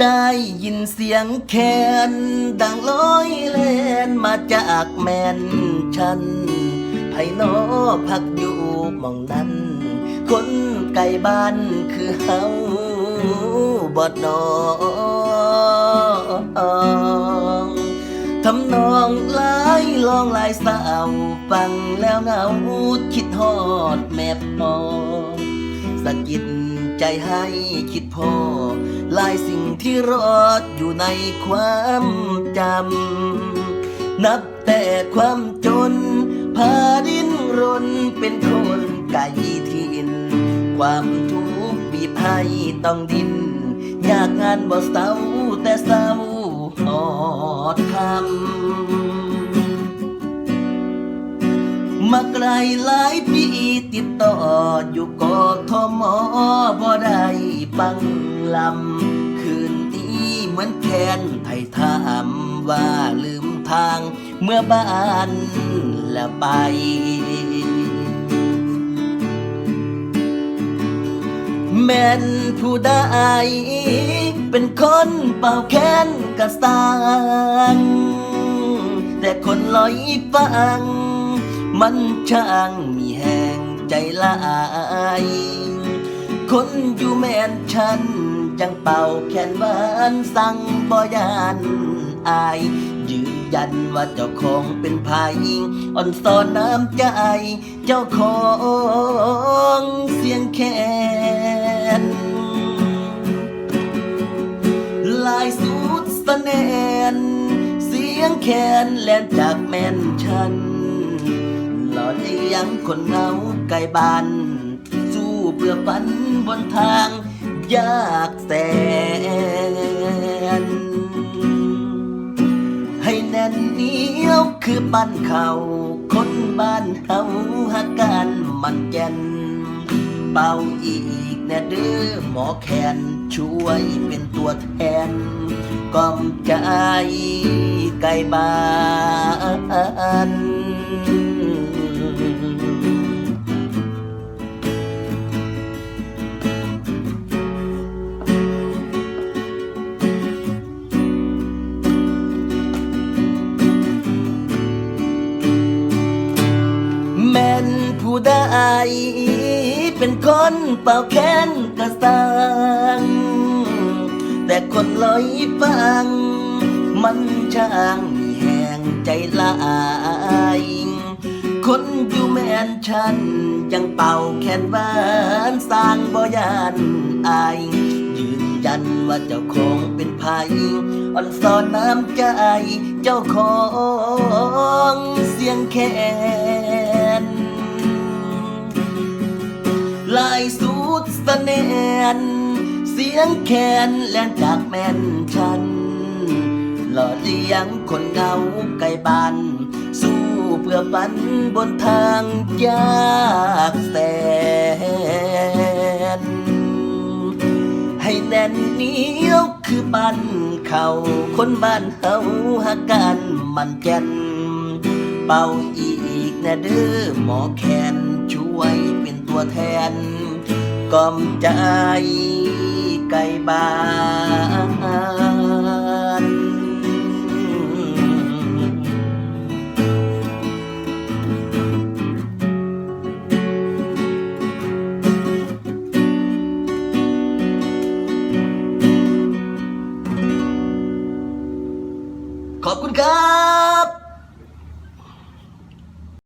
ได้ยินเสียงแคนดังลอยแลนมาจากแมนฉันไผนอพักอยู่มองนั้น คนไก่บ้านคือเฮาบอดนองทำนองหลายลองหลายสาวฟังแล้วเงาคิดฮอดแม่พอสะกิด ใจให้คิดพอหลายสิ่งที่รอดอยู่ในความจำ นับแต่ความจน พาดิ้นรนเป็นคนไก่ทิน ความทุกข์บีบให้ต้องดิ้น อยากงานบ่เศร้าแต่เศร้าหอดคำ มาไกลหลายปีติดต่ออยู่กอทมบ่ได้ฟังลำคืนนี้เหมือนแคนไทยถามว่าลืมทางเมื่อบ้านละไปแม่นผู้ใดเป็นคนเป่าแค้นกระสังแต่คนลอยฟัง มันช่างมีแห่งใจลายคนอยู่แม่นฉัน จังเป่าแขนหวานสั่งบ่ยานอาย ยืนยันว่าเจ้าของเป็นภายอ่อนสอนน้ำใจ เจ้าของเสียงแคนลายสุดสะแนน เสียงแคนแลนจากแม่นฉัน เลี้ยงคนเหงาไกลบ้านสู้เพื่อฝันบนทางยากแสน ให้แน่นเหนียวคือบ้านเขา คนบ้านเฮาหักกันมันแก่นเป่าอีกแน่เด้อหมอแคนช่วยเป็นตัวแทนกล่อมใจไกลบ้าน ผู้เป็นคนเป่าแค้นกระสังแต่คนลอยฟัง มันช่างมีแห่งใจลายคนอยู่แม่นฉันยังเป่าแค้นบ้านสร้างบ่ยานอายยืนยันว่าเจ้าของเป็นภัยอ่อนสอนน้ำใจเจ้าของเสียงแคน นนเสียงแคนแล่นจากแม่นฉัน หล่อเลี้ยงคนเหงาไกลบ้าน สู้เพื่อฝันบนทางยากแสน ให้แน่นเหนียวคือบ้านเขาคนบ้านเฮาหักกันมันแก่นเป่าอีกนะเด้อหมอแคนช่วยเป็นตัวแทน กล่อมใจไกลบ้านขอบคุณครับ